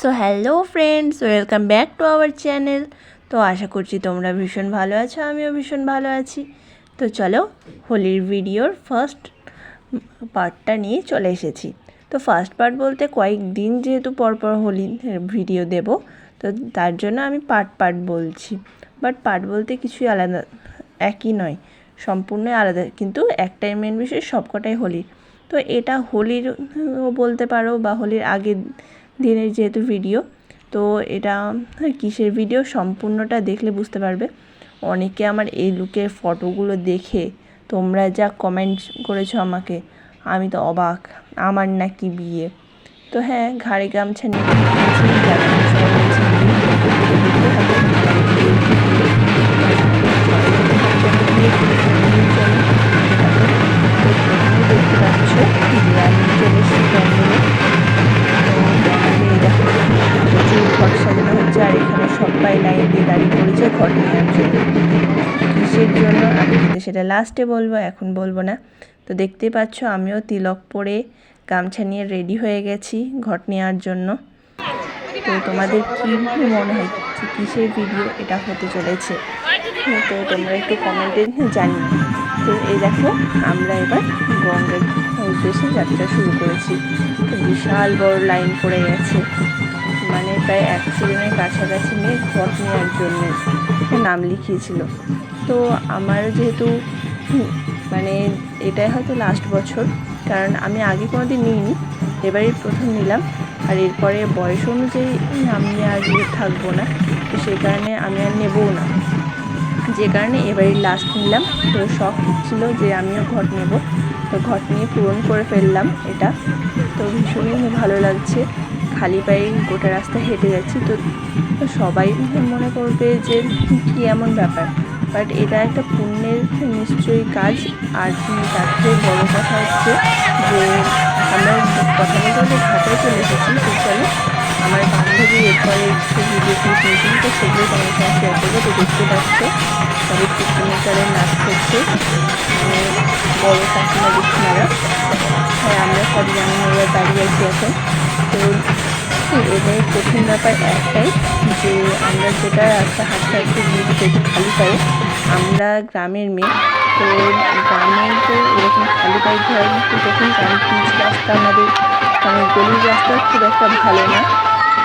So hello friends welcome back to our channel তো আশা করছি তোমরা ভীষণ ভালো আছো, আমিও ভীষণ ভালো আছি। তো চলো, হোলির ভিডিওর ফার্স্ট পার্টটা নিয়ে চলে এসেছি। তো ফার্স্ট পার্ট বলতে কয়েকদিন যেহেতু পরপর হোলি ভিডিও দেব, তো তার জন্য আমি পার্ট পার্ট বলছি। বাট পার্ট বলতে কিছুই আলাদা, একই নয় সম্পূর্ণই আলাদা। কিন্তু একটাই মেন বিষয় সবকটাই হোলির। তো এটা হোলির বলতে পারো বা হোলির আগের দিনের যেহেতু ভিডিও তো এটা কিসের ভিডিও সম্পূর্ণটা দেখলে বুঝতে পারবে। অনেকে আমার এই লুকের ফটোগুলো দেখে তোমরা যা কমেন্ট করেছ আমাকে, আমি তো অবাক। আমার নাকি বিয়ে। তো হ্যাঁ ঘাড়ে গামছা নিয়ে সেটা লাস্টে বলব, এখন বলব না। তো দেখতে পাচ্ছ, আমিও তিলক পরে গামছা নিয়ে রেডি হয়ে গেছি ঘট নেওয়ার জন্য। তো তোমাদের কী মনে হয় কিসের ভিডিও এটা হতে চলেছে? তো তোমরা একটু কমেন্টে জানিও। তো এই দেখো, আমরা এবার গঙ্গার উদ্দেশ্যে যাত্রা শুরু করেছি। তো বিশাল বড় লাইন পড়ে গেছে। মানে প্রায় একশো জনের কাছাকাছি নিয়ে ঘট নেওয়ার জন্য নাম লিখিয়েছিল। তো আমার যেহেতু মানে এটাই হয়তো লাস্ট বছর, কারণ আমি আগে কোনো দিন নিইনি, এবারই প্রথম নিলাম, আর এরপরে বয়স অনুযায়ী আমি আর ইয়ে থাকব না, তো সেই কারণে আমি আর নেবও না। যে কারণে এবারই লাস্ট নিলাম, তো শখ ছিল যে আমিও ঘট নেব, তো ঘট নিয়ে পূরণ করে ফেললাম এটা, তো ভীষণই ভালো লাগছে, খালি পায়ে গোটা রাস্তা হেঁটে যাচ্ছি, তো সবাই মনে করবে যে কী এমন ব্যাপার। বাট এটা একটা পুণ্যের নিশ্চয়ই কাজ। আর তার থেকে বড়ো কথা হচ্ছে যে আমরা কথা বলতে ঘাটে চলে এসেছি, তো চলো আমার বান্ধবী এরপরে একটু ভিডিও ক্লিপ নিয়েছিল, তো সেগুলো তোমার সঙ্গে শেয়ার করব, তো দেখতে পাচ্ছ সবাই কীর্তনের নাচ করছে মানে বড়ো কাকিমা দিচ্ছিনারা হ্যাঁ আমরা সব জানি ওরা দাঁড়িয়ে আছি এখন। তো এদের কঠিন ব্যাপার একটাই যে আমরা যেটা রাস্তা হাঁটতে হাঁটতে গিয়ে যেতে খালি পায়ে, আমরা গ্রামের মেয়ে। তো গ্রামে তো এরকম খালি পায়ে ঘোরার মতো তখন কারণ পিচ রাস্তা আমাদের মানে গলির রাস্তা খুব একটা ভালো না।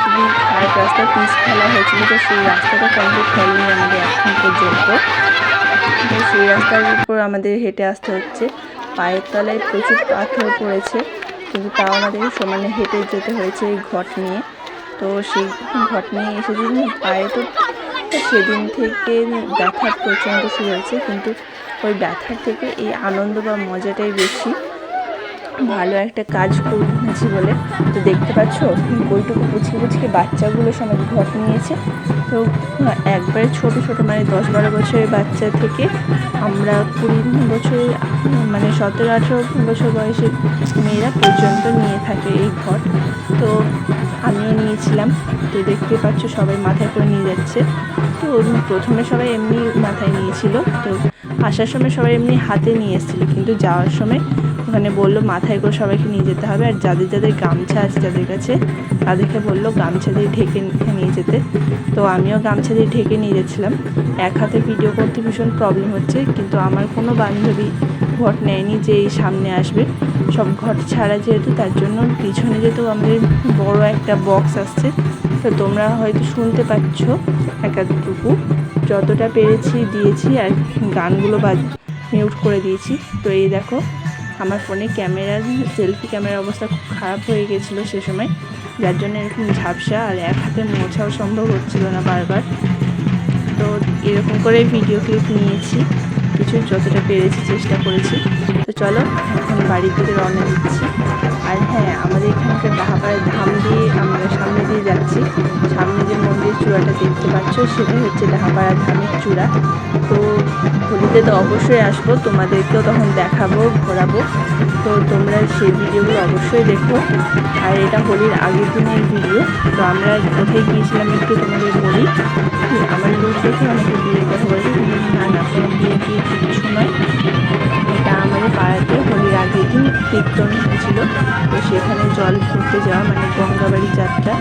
খুবই খারাপ রাস্তা, পিচ ফেলা হয়েছিল, তো সেই রাস্তাটা কমপ্লিট হয়নি আমাদের এখন পর্যন্ত। সেই রাস্তার উপর আমাদের হেঁটে আসতে হচ্ছে। পায়ের তলায় প্রচুর পাথর পড়েছে। কিন্তু তাও আমাদের সমানে হেঁটে যেতে হয়েছে এই ঘট নিয়ে। তো সেই ঘট নিয়ে এসেছি। পায়ে তো সেদিন থেকে ব্যথার প্রচণ্ড শুরু হয়েছে, কিন্তু ওই ব্যথার থেকে এই আনন্দ বা মজাটাই বেশি। ভালো একটা কাজ করেছি বলে। তো দেখতে পাচ্ছ বইটুকু পুচকে পুচকে বাচ্চাগুলো সমাজ ঘট নিয়েছে। তো একবারে ছোট ছোট মানে দশ বারো বছরের বাচ্চা থেকে আমরা কুড়ি বছরের মানে সতেরো, আঠেরো বছর বয়সের মেয়েরা পর্যন্ত নিয়ে থাকে এই ঘট তো আমিও নিয়েছিলাম। তো দেখতে পাচ্ছ, সবাই মাথায় করে নিয়ে যাচ্ছে। তো প্রথমে সবাই এমনি মাথায় নিয়েছিল। তো আসার সময় সবাই এমনি হাতে নিয়ে এসেছিল। কিন্তু যাওয়ার সময় ওখানে বলল, মাথায় করে সবাইকে নিয়ে যেতে হবে। আর যাদের যাদের গামছা আছে যাদের কাছে, তাদেরকে বলল, গামছা দিয়ে ঢেকে নিয়ে যেতে। তো আমিও গামছা দিয়ে ঢেকে নিয়ে যাচ্ছিলাম। এক হাতে ভিডিও করতে ভীষণ প্রবলেম হচ্ছে, কিন্তু আমার কোনো বান্ধবী ঘট নেয়নি যে এই সামনে আসবে। সব ঘট ছাড়া যেহেতু, তার জন্য পিছনে যেহেতু আমাদের বড় একটা বক্স আসছে। তো তোমরা হয়তো শুনতে পাচ্ছ এক একটুকু যতটা পেরেছি দিয়েছি আর গানগুলো বা মিউট করে দিয়েছি। তো এই দেখো আমার ফোনে ক্যামেরার, সেলফি ক্যামেরার অবস্থা খুব খারাপ হয়ে গেছিল সে সময়। যার জন্য এরকম ঝাপসা আর এক হাতে মোছাও সম্ভব হচ্ছিল না বারবার। তো এরকম করে ভিডিও ক্লিপ নিয়েছি। কিছু যতটা পেরেছি চেষ্টা করেছি। তো চলো, এখন বাড়ির দিকে রওনা দিচ্ছি। আর হ্যাঁ আমাদের এখানকার ডাহাপাড়ায় ধাম দিয়ে আমরা সামনে দিয়ে যাচ্ছি। সামনে যে মন্দির চূড়াটা দেখতে পাচ্ছ সেটাই হচ্ছে ডাহাপাড়া ধামের চূড়া। তো হোলিতে তো অবশ্যই আসব, তোমাদেরকেও তখন দেখাবো, ঘোরাবো। তো তোমরা সেই ভিডিওগুলো অবশ্যই দেখো। আর এটা হোলির আগের দিনের ভিডিও। তো আমরা কোথায় গিয়েছিলাম একটু তোমাদের বলি। আমার লোক দেখে অনেকে বিয়ের কথা কিন্তু না না কোনো বিয়ে কিছু নয় গঙ্গাবাড়ি যাত্রা।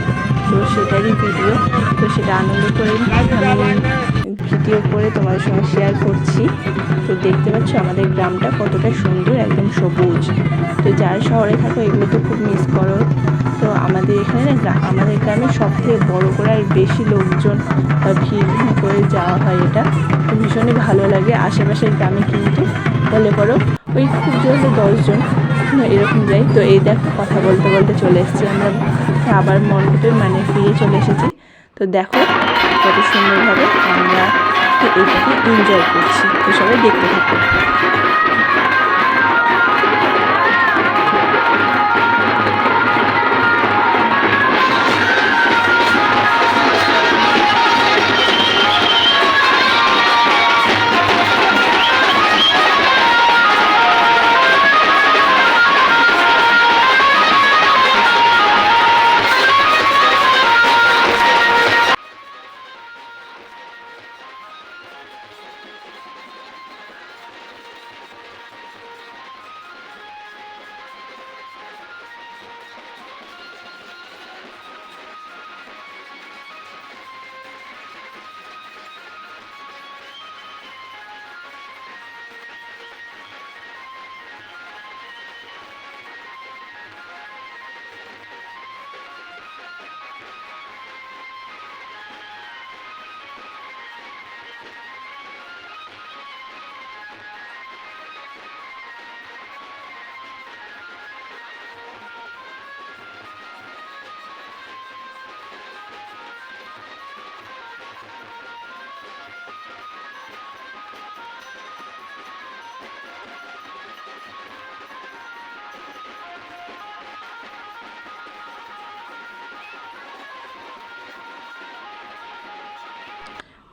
তো সেটারই ভিডিও তো সেটা আনন্দ করে আমি ভিডিও করে তোমাদের সঙ্গে শেয়ার করছি। তো দেখতে পাচ্ছ আমাদের গ্রামটা কতটা সুন্দর, একদম সবুজ। তো যার শহরে থাকো, এগুলো তো খুব মিস করো। তো আমাদের এখানে না আমাদের গ্রামে সব থেকে বড়ো করে আর বেশি লোকজন বা ভিড় করে যাওয়া হয় এটা। তো ভীষণই ভালো লাগে। আশেপাশের গ্রামে কিন্তু বলে পড়ো ওই খুব জোরে দশজন। এরকম যাই। তো এই দেখো, কথা বলতে বলতে চলে এসেছি আমরা। আবার মণ্ডপে মানে ফিরে চলে এসেছি। তো দেখো, কত সুন্দরভাবে আমরা এটাকে এনজয় করছি। তো সবাই দেখতে থাকো।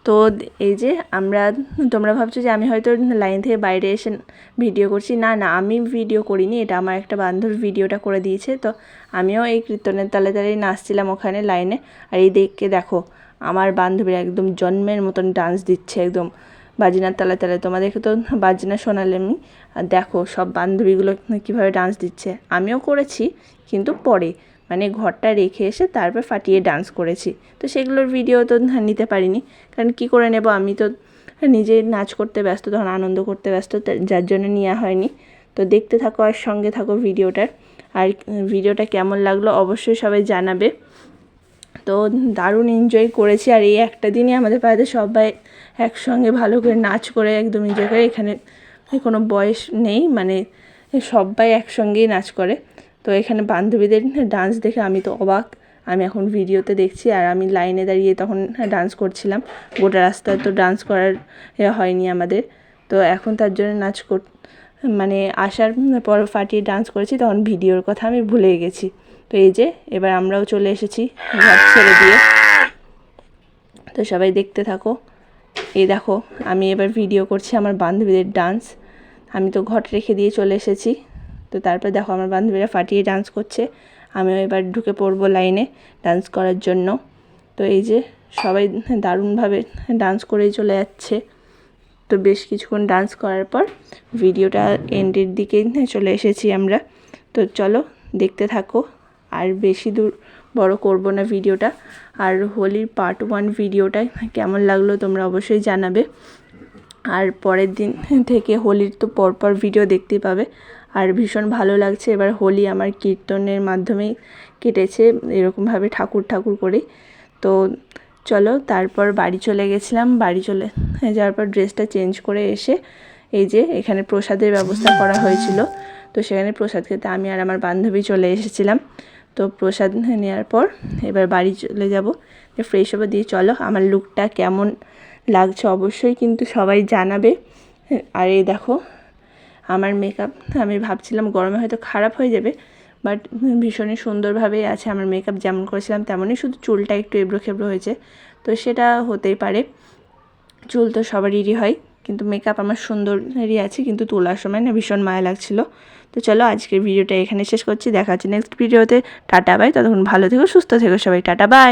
তো এই যে আমরা, তোমরা ভাবছ যে আমি হয়তো লাইন থেকে বাইরে এসে ভিডিও করছি। না না, আমি ভিডিও করিনি, এটা আমার একটা বান্ধবী ভিডিওটা করে দিয়েছে। তো আমিও এই কীর্তনের তালে তালেই নাচছিলাম ওখানে লাইনে। আর এই দেখকে দেখো, আমার বান্ধবীরা একদম জন্মের মতন ডান্স দিচ্ছে একদম। বাজনার তালে তালে, তোমাদেরকে তো বাজনা শোনালামই আর দেখো, সব বান্ধবীগুলো কীভাবে ডান্স দিচ্ছে। আমিও করেছি, কিন্তু পরে। মানে ঘরটা রেখে এসে তারপর ফাটিয়ে ডান্স করেছি। তো সেগুলোর ভিডিও তো নিতে পারিনি। কারণ কি করে নেব? আমি তো নিজে নাচ করতে ব্যস্ত, তখন আনন্দ করতে ব্যস্ত যার জন্য নেওয়া হয়নি। তো দেখতে থাকো আর সঙ্গে থাকো ভিডিওটার আর ভিডিওটা কেমন লাগল অবশ্যই সবাই জানাবে। তো দারুণ এনজয় করেছি। আর এই একটা দিনই আমাদের পাড়াতে সবাই একসঙ্গে ভালো করে নাচ করে একদম এনজয় করে। এখানে কোনো বয়স নেই মানে সবাই একসঙ্গেই নাচ করে। তো এখানে বান্ধবীদের ডান্স দেখে আমি তো অবাক। আমি এখন ভিডিওতে দেখছি আর আমি লাইনে দাঁড়িয়ে তখন ডান্স করছিলাম। গোটা রাস্তায় তো ডান্স করার হয়নি আমাদের। তো এখন তার জন্য নাচ কর মানে আসার পর ফাটিয়ে ডান্স করেছি, তখন ভিডিওর কথা আমি ভুলে গেছি। তো এই যে, এবার আমরাও চলে এসেছি ঘর ছেড়ে দিয়ে। তো সবাই দেখতে থাকো। এই দেখো, আমি এবার ভিডিও করছি আমার বান্ধবীদের ডান্স আমি তো ঘট রেখে দিয়ে চলে এসেছি। তো তারপর দেখো আমার বান্ধবীরা ফাটিয়ে ডান্স করছে। আমিও এবার ঢুকে পড়ব লাইনে ডান্স করার জন্য। তো এই যে সবাই দারুণভাবে ডান্স করেই চলে যাচ্ছে। তো বেশ কিছুক্ষণ ডান্স করার পর ভিডিওটা এন্ডের দিকে চলে এসেছি আমরা। তো চলো দেখতে থাকো। আর বেশি দূর বড় করব না ভিডিওটা আর হোলির পার্ট ওয়ান ভিডিওটা কেমন লাগল তোমরা অবশ্যই জানাবে। আর পরের দিন থেকে হোলির তো পরপর ভিডিও দেখতে পাবে। আর ভীষণ ভালো লাগছে। এবার হোলি আমার কীর্তনের মাধ্যমেই কেটেছে এরকমভাবে ঠাকুর ঠাকুর করে। তো চলো তারপর বাড়ি চলে গেছিলাম। বাড়ি চলে যাওয়ার পর ড্রেসটা চেঞ্জ করে এসে এই যে এখানে প্রসাদের ব্যবস্থা করা হয়েছিল। তো সেখানে প্রসাদ খেতে আমি আর আমার বান্ধবী চলে এসেছিলাম। তো প্রসাদ নেওয়ার পর এবার বাড়ি চলে যাব। ফ্রেশ হবে দিয়ে চলো। আমার লুকটা কেমন লাগছে অবশ্যই কিন্তু সবাই জানাবে। আর এই দেখো আমার মেকআপ আমি ভাবছিলাম গরমে হয়তো খারাপ হয়ে যাবে বাট ভীষণই সুন্দরভাবেই আছে আমার মেকআপ যেমন করেছিলাম তেমনই শুধু চুলটা একটু এবড়ো খেবড়ো হয়েছে, তো সেটা হতেই পারে। চুল তো সবারই হয়, কিন্তু মেকআপ আমার সুন্দরই আছে, কিন্তু তোলার সময় না ভীষণ মায়া লাগছিল। তো চলো আজকের ভিডিওটা এখানে শেষ করছি, দেখা হচ্ছে নেক্সট ভিডিওতে টাটা বাই ততক্ষণ ভালো থেকো, সুস্থ থেকো সবাই, টাটা বাই